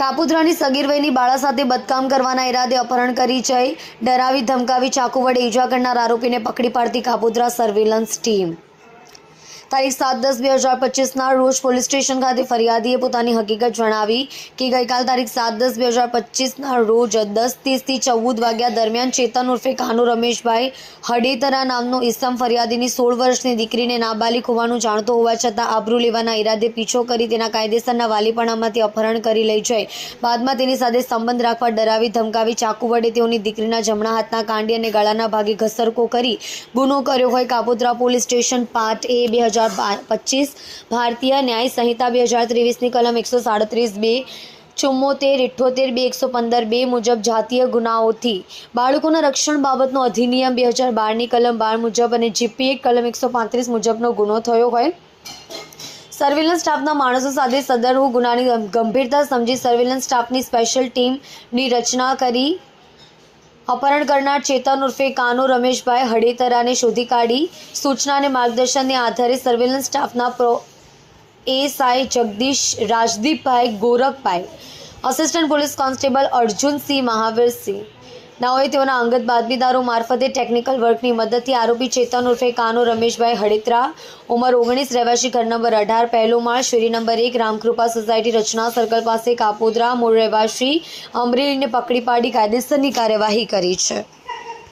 કાપુદ્રાની સગીર વયની બાળા સાથે બદકામ કરવાના ઈરાદે અપહરણ કરી જઈ, ડરાવી ધમકાવી ચાકુ વડે ઈજા કરનાર આરોપીને પકડી પાડતી કાપુદ્રા સર્વેલન્સ ટીમ. તારીખ સાત દસ બે હજાર પચીસના રોજ પોલીસ સ્ટેશન ખાતે ફરિયાદીએ પોતાની હકીકત જણાવી કે ગઈકાલ તારીખ સાત દસ બે હજાર પચીસના રોજ દસ ત્રીસથી ચૌદ વાગ્યા દરમિયાન ચેતન ઉર્ફે કાનુ રમેશભાઈ હડેતરા નામનો ઇસમ ફરિયાદીની સોળ વર્ષની દીકરીને નાબાલિક હોવાનું જાણતો હોવા છતાં આબરૂ લેવાના ઈરાદે પીછો કરી તેના કાયદેસરના વાલીપણામાંથી અપહરણ કરી લઈ જઈ. બાદમાં તેની સાથે સંબંધ રાખવા ડરાવી ધમકાવી ચાકુ વડે તેઓની દીકરીના જમણા હાથના કાંડી અને ગળાના ભાગે ઘસરકો કરી ગુનો કર્યો હોય Kapodra police station part A બે હજાર પચીસ ભારતીય ન્યાય સંહિતા બે હજાર ત્રેવીસની કલમ એકસો સાડત્રીસ બે, ચુમ્મોતેર, ઇઠ્ઠોતેર, બે એકસો પંદર, બે મુજબ જાતીય ગુનાઓથી બાળકોના રક્ષણ બાબતનો અધિનિયમ બે હજાર બારની કલમ બાર મુજબ અને જીપીએ કલમ એકસો પાંત્રીસ મુજબનો ગુનો થયો હોય. સર્વેલન્સ સ્ટાફના માણસો સાથે સદરવું ગુનાની ગંભીરતા સમજી સર્વેલન્સ સ્ટાફની સ્પેશિયલ ટીમની રચના કરી. અપહરણ કરનાર ચેતન ઉર્ફે કાનુ રમેશભાઈ હડેતરાને શોધી કાઢી સૂચના અને માર્ગદર્શનને આધારે સર્વેલન્સ સ્ટાફના pro SI Jagdish રાજદીપભાઈ ગોરખભાઈ assistant police constable Arjunsinh Mahavirsinh નાઓએ તેઓના અંગત બાતમીદારો મારફતે ટેકનિકલ વર્કની મદદથી આરોપી ચેતન ઉર્ફે કાનો રમેશભાઈ હડેત્રા ઉંમર ઓગણીસ, રહેવાસી ઘર નંબર અઢાર પહેલો માળ શેરી નંબર એક, રામકૃપા સોસાયટી, રચના સર્કલ પાસે કાપોદરા, મૂળ રહેવાસી, અમરેલીને પકડી પાડી કાયદેસરની કાર્યવાહી કરી છે.